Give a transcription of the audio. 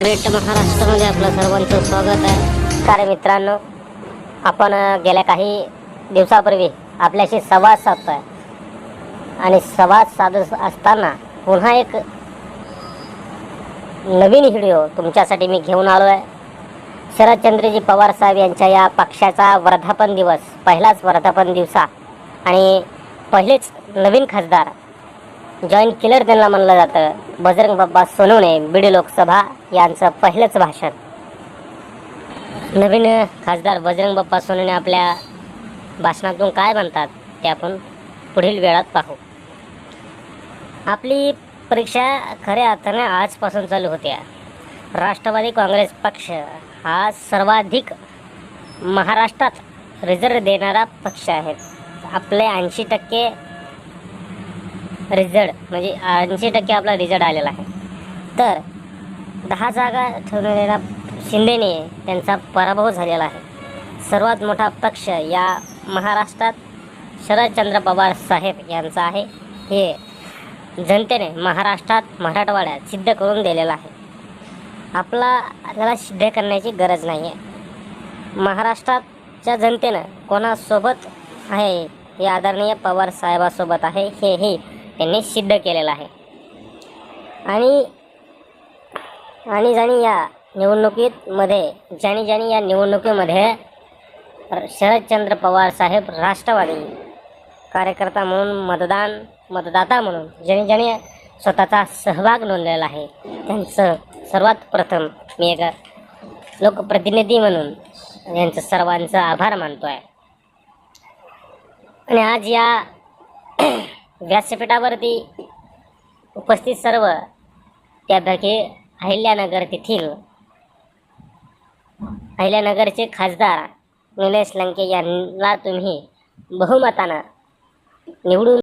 Great महाराष्ट्रामध्ये आपलं सर्वांचं स्वागत आहे. सारे मित्रांनो आपण गेल्या काही दिवसापूर्वी आपल्याशी संवाद साधतोय. आणि संवाद साधत असताना पुन्हा एक नवीन व्हिडिओ तुमच्यासाठी मी घेऊन आलो आहे शरदचंद्रजी पवार साहेब यांच्या या पक्षाचा वर्धापन दिवस पहिलाच वर्धापन दिवसा आणि पहिलेच नवीन खासदार जॉईंट किलर त्यांना म्हणलं जातं. बजरंग बाप्पा सोनवणे बीड लोकसभा यांचं पहिलंच भाषण. नवीन खासदार बजरंग बाप्पा सोनवणे आपल्या भाषणातून काय म्हणतात ते आपण पुढील वेळात पाहू. आपली परीक्षा खऱ्या अर्थाने आजपासून चालू होत्या. राष्ट्रवादी काँग्रेस पक्ष हा सर्वाधिक महाराष्ट्रात रिझल्ट देणारा पक्ष आहे. आपले ऐंशी टक्के रिझल्ट म्हणजे ऐंशी टक्के आपला रिझल्ट आलेला आहे. तर दहा जागा ठेवलेल्या शिंदेने त्यांचा पराभव झालेला आहे. सर्वात मोठा पक्ष या महाराष्ट्रात शरदचंद्र पवार साहेब यांचा आहे. हे जनतेने महाराष्ट्रात मराठवाड्यात सिद्ध करून दिलेलं आहे. आपला त्याला सिद्ध करण्याची गरज नाही आहे महाराष्ट्राच्या जनतेनं कोणासोबत आहे हे आदरणीय पवार साहेबासोबत आहे हे त्यांनी सिद्ध केलेलं आहे. आणि आणि ज्यांनी या निवडणुकीमध्ये ज्यानी ज्यांनी ज्यांनी या निवडणुकीमध्ये शरदचंद्र पवार साहेब राष्ट्रवादी कार्यकर्ता म्हणून मतदान मतदाता म्हणून ज्यांनी ज्यांनी स्वतःचा सहभाग नोंदलेला आहे त्यांचं सर्वात प्रथम मी एक लोकप्रतिनिधी म्हणून यांचं सर्वांचं आभार मानतो आहे आणि आज या व्यासपीठावरती उपस्थित सर्व त्यापैकी अहिल्यानगर तेथील अहिल्यानगरचे खासदार निलेश लंके यांना तुम्ही बहुमतानं निवडून